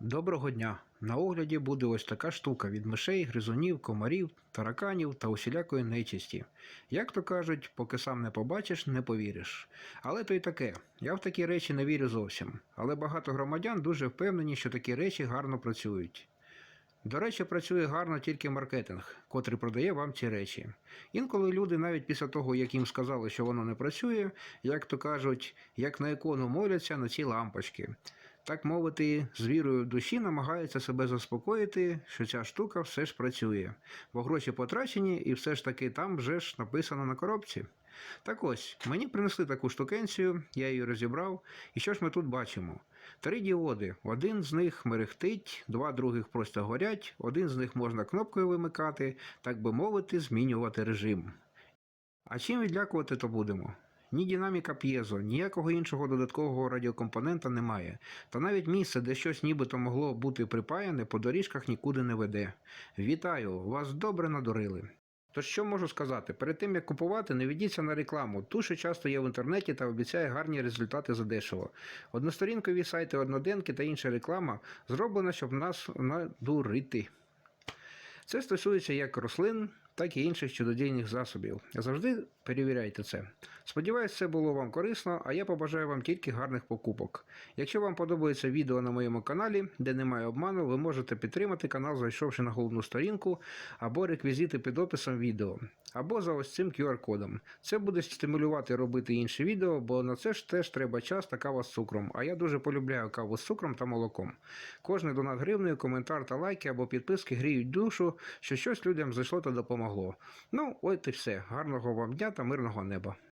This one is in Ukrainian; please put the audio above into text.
Доброго дня! На огляді буде ось така штука від мишей, гризунів, комарів, тараканів та усілякої нечисті. Як то кажуть, поки сам не побачиш, не повіриш. Але то й таке. Я в такі речі не вірю зовсім. Але багато громадян дуже впевнені, що такі речі гарно працюють. До речі, працює гарно тільки маркетинг, котрий продає вам ці речі. Інколи люди, навіть після того, як їм сказали, що воно не працює, як то кажуть, як на ікону моляться на ці лампочки. Так мовити, з вірою в душі намагаються себе заспокоїти, що ця штука все ж працює, бо гроші потрачені і все ж таки там вже ж написано на коробці. Так ось, мені принесли таку штукенцію, я її розібрав, і що ж ми тут бачимо? Три діоди. Один з них мерехтить, два других просто горять, один з них можна кнопкою вимикати, так би мовити, змінювати режим. А чим відлякувати то будемо? Ні динаміка п'єзо, ніякого іншого додаткового радіокомпонента немає, та навіть місце, де щось нібито могло бути припаяне, по доріжках нікуди не веде. Вітаю, вас добре надурили. Тож що можу сказати? Перед тим як купувати, не ведіться на рекламу. Ту, що часто є в інтернеті та обіцяє гарні результати задешево. Односторінкові сайти, одноденки та інша реклама зроблена, щоб нас надурити. Це стосується як рослин, так і інших чудодійних засобів. Завжди перевіряйте це. Сподіваюсь, це було вам корисно, а я побажаю вам тільки гарних покупок. Якщо вам подобається відео на моєму каналі, де немає обману, ви можете підтримати канал, зайшовши на головну сторінку, або реквізити під описом відео, або за ось цим QR-кодом. Це буде стимулювати робити інші відео, бо на це ж теж треба час та кава з цукром. А я дуже полюбляю каву з цукром та молоком. Кожний донат гривнею, коментар та лайки або підписки гріють душу, що щось людям зайшло та допомогло. Ну, от і все. Гарного вам дня та мирного неба.